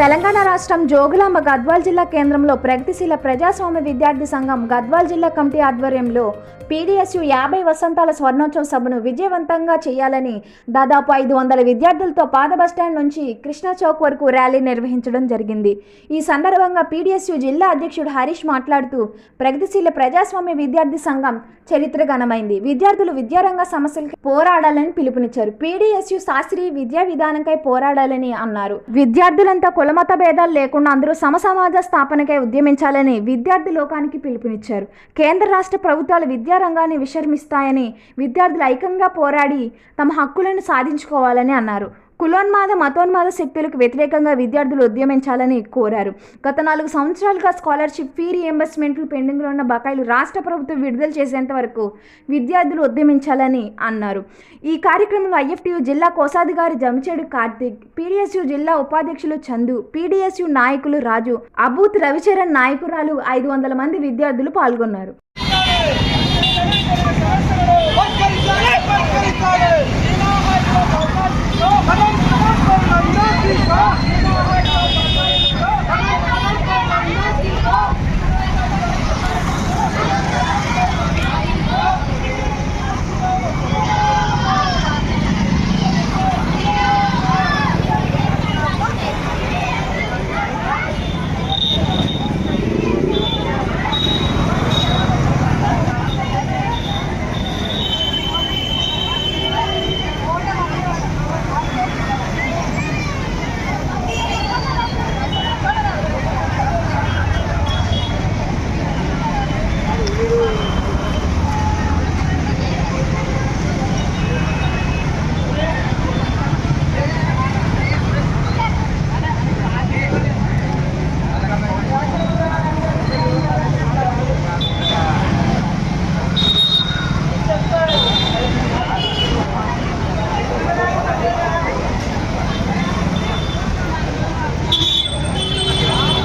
తెలంగాణ రాష్ట్రం జోగులాంబ గద్వాల్ జిల్లా కేంద్రంలో ప్రగతిశీల ప్రజాస్వామ్య విద్యార్థి సంఘం గద్వాల్ జిల్లా కమిటీ ఆధ్వర్యంలో పీడీఎస్యు యాభై వసంతాల స్వర్ణోత్సవ సభను విజయవంతంగా చేయాలని దాదాపు ఐదు వందల విద్యార్థులతో పాత బస్టాండ్ నుంచి కృష్ణా చౌక్ వరకు ర్యాలీ నిర్వహించడం జరిగింది. ఈ సందర్భంగా పీడీఎస్యు జిల్లా అధ్యక్షుడు హరీష్ మాట్లాడుతూ ప్రగతిశీల ప్రజాస్వామ్య విద్యార్థి సంఘం చరిత్ర ఘనమైంది. విద్యార్థులు విద్యారంగ సమస్యలకి పోరాడాలని పిలుపునిచ్చారు. పీడీఎస్యు శాస్త్రీయ విద్యా విధానంకై పోరాడాలని అన్నారు. విద్యార్థులంతా కులమత భేదాలు లేకుండా అందరూ సమసమాజ స్థాపనకై ఉద్యమించాలని విద్యార్థి లోకానికి పిలుపునిచ్చారు. కేంద్ర రాష్ట్ర ప్రభుత్వాలు విద్యారంగాన్ని విషర్మిస్తాయని విద్యార్థులు ఐక్యంగా పోరాడి తమ హక్కులను సాధించుకోవాలని అన్నారు. కులోన్మాద మతోన్మాద శక్తులకు వ్యతిరేకంగా విద్యార్థులు ఉద్యమించాలని కోరారు. గత నాలుగు సంవత్సరాలుగా స్కాలర్షిప్ ఫీ రియంబర్స్మెంట్లు పెండింగ్లో ఉన్న బకాయిలు రాష్ట్ర ప్రభుత్వం విడుదల చేసేంత వరకు విద్యార్థులు ఉద్యమించాలని అన్నారు. ఈ కార్యక్రమంలో ఐఎఫ్టియు జిల్లా కోశాధికారి జమిచేడు కార్తిక్ పీడిఎస్యు జిల్లా ఉపాధ్యక్షులు చందు పీడిఎస్యు నాయకులు రాజు అబూత్ రవిచరణ్ నాయకురాలు ఐదు వందల మంది విద్యార్థులు పాల్గొన్నారు.